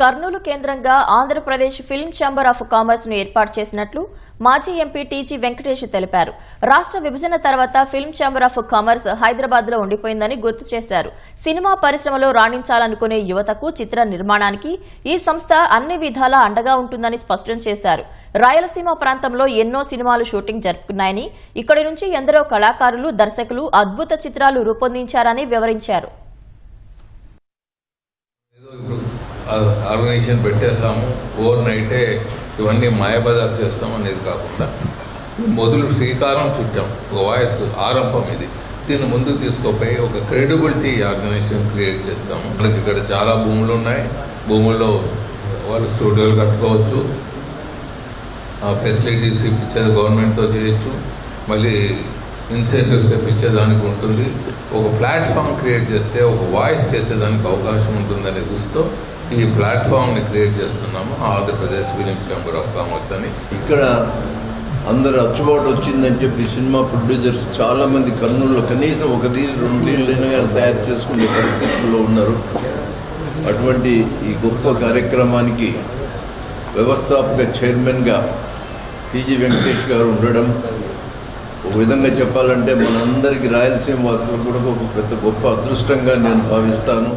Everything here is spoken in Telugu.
కర్నూలు కేంద్రంగా ఆంధ్రప్రదేశ్ ఫిల్మ్ ఛాంబర్ ఆఫ్ కామర్స్ను ఏర్పాటు చేసినట్లు మాజీ ఎంపీ టీజీ వెంకటేష్ తెలిపారు. రాష్ట్ర విభజన తర్వాత ఫిల్మ్ ఛాంబర్ ఆఫ్ కామర్స్ హైదరాబాద్లో ఉండిపోయిందని గుర్తు చేశారు. సినిమా పరిశ్రమలో రాణించాలనుకునే యువతకు చిత్ర నిర్మాణానికి ఈ సంస్థ అన్ని విధాలా అండగా ఉంటుందని స్పష్టం చేశారు. రాయలసీమ ప్రాంతంలో ఎన్నో సినిమాలు షూటింగ్ జరుపుకున్నాయని ఇక్కడి నుంచి ఎందరో కళాకారులు దర్శకులు అద్భుత చిత్రాలు రూపొందించారని వివరించారు. ఆర్గనైజేషన్ పెట్టేస్తాము ఓవర్ నైటే ఇవన్నీ మాయబజార్ చేస్తాం అనేది కాకుండా. మొదలు శ్రీకారం చుట్టాం. ఒక వాయిస్ ఆరంభం ఇది. దీన్ని ముందుకు తీసుకోపోయి ఒక క్రెడిబిలిటీ ఆర్గనైజేషన్ క్రియేట్ చేస్తాము. మనకి ఇక్కడ చాలా భూములు ఉన్నాయి. భూముల్లో వాళ్ళు స్టూడియోలు కట్టుకోవచ్చు. ఆ ఫెసిలిటీస్ ఇప్పించేది గవర్నమెంట్తో చేయొచ్చు. మళ్ళీ ఇన్సెంటివ్స్ తెప్పించేదానికి ఉంటుంది. ఒక ప్లాట్ఫామ్ క్రియేట్ చేస్తే ఒక వాయిస్ చేసేదానికి అవకాశం ఉంటుందనే దృష్టితో ఈ ప్లాట్ఫామ్ని క్రియేట్ చేస్తున్నాము Andhra Pradesh film chamber of commerce అని. ఇక్కడ అందరు అచ్చుబాటు వచ్చిందని చెప్పి సినిమా ప్రొడ్యూసర్స్ చాలా మంది కర్నూలులో కనీసం ఒక రీల్ రెండు రీళ్ళైనా తయారు చేసుకునే పరిస్థితుల్లో ఉన్నారు. అటువంటి ఈ గొప్ప కార్యక్రమానికి వ్యవస్థాపక చైర్మన్గా టీజీ వెంకటేష్ గారు ఉండడం ఒక విధంగా చెప్పాలంటే మనందరికీ రాయలసీమ వాసులకు కూడా ఒక పెద్ద గొప్ప అదృష్టంగా నేను భావిస్తాను.